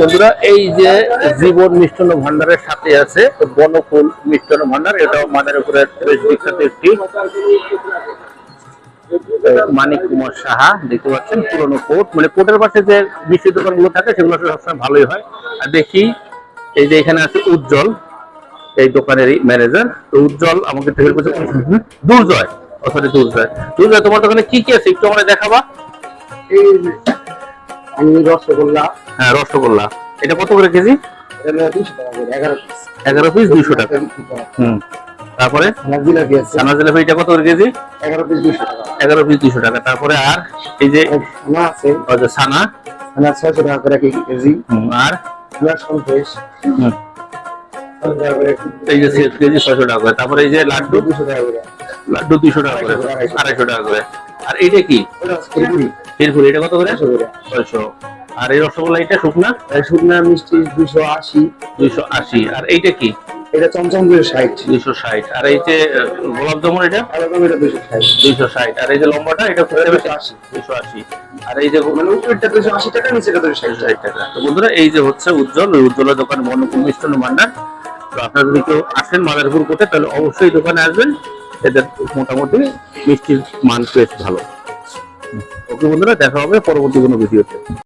বন্ধুরা, এই যে জীবন মিষ্টান্ন ভান্ডারের সাথে আছে বনফুল মিষ্টান্ন ভান্ডার, এটাও মাদার উপরে বিখ্যাত একটি মানিক কুমার সাহা, দেখতে পাচ্ছেন, পুরনো কোর্ট মানে কোর্টের পাশে যে মিষ্টি দোকানগুলো থাকে, সেগুলো সবসময় ভালোই হয়। আর দেখি, এই যে এখানে আছে উজ্জ্বল, এই দোকানেরই ম্যানেজার। তো উজ্জ্বল আমাকে দুর্জয় সরি দুর্জয়। দুর্জয়, তোমার দোকানে কি কি আছে? একটু আমাকে দেখাবা। এই আমি রসগোল্লা। হ্যাঁ রসগোল্লা। এটা কত করে কেজি? এটা দুশো এগারো পিস দুইশো টাকা। হুম। তারপরে? ছানা জিলাপি এটা কত করে কেজি? এগারো পিস দুশো টাকা। এগারো পিস দুইশো টাকা। তারপরে আর এই যে ছানা আছে। ছানা। ছানা ছয়শো টাকা করে কেজি আর? সন্দেশ। হুম, এই যে কেজি ছয়শো টাকা করে। তারপরে এই যে লাড্ডু? দুশো টাকা করে। লাড্ডু দুইশো টাকা করে। আড়াইশো টাকা। করে। আর এইটা কি? এরপরে এটা কত করে? ছয়শো করে। ছয়শো। আর এই রসগোল্লা এটা শুকনা? শুকনা মিষ্টি দুশো আশি। দুইশো আশি। আর এইটা কি? এটা চমচম দুশো ষাট। দুইশো ষাট। আর এই যে গোলাপ জামুন এটা? এটা দুশো ষাট। আর এই যে লম্বাটা এটা দুশো আশি। আশি। আর এই যে মানে উপরটা দুশো আশি টাকা নিচেটা দুশো ষাট ষাট টাকা। তো বন্ধুরা এই যে হচ্ছে উজ্জ্বল ওই উজ্জ্বলের দোকান বর্ণকুল মিষ্টান্ন ভান্ডার। তো আপনারা যদি কেউ আসেন মাদারপুর কোটে তাহলে অবশ্যই দোকানে আসবেন। এদের মোটামুটি মিষ্টির মান বেশ ভালো। ওকে বন্ধুরা দেখা হবে পরবর্তী কোনো ভিডিওতে।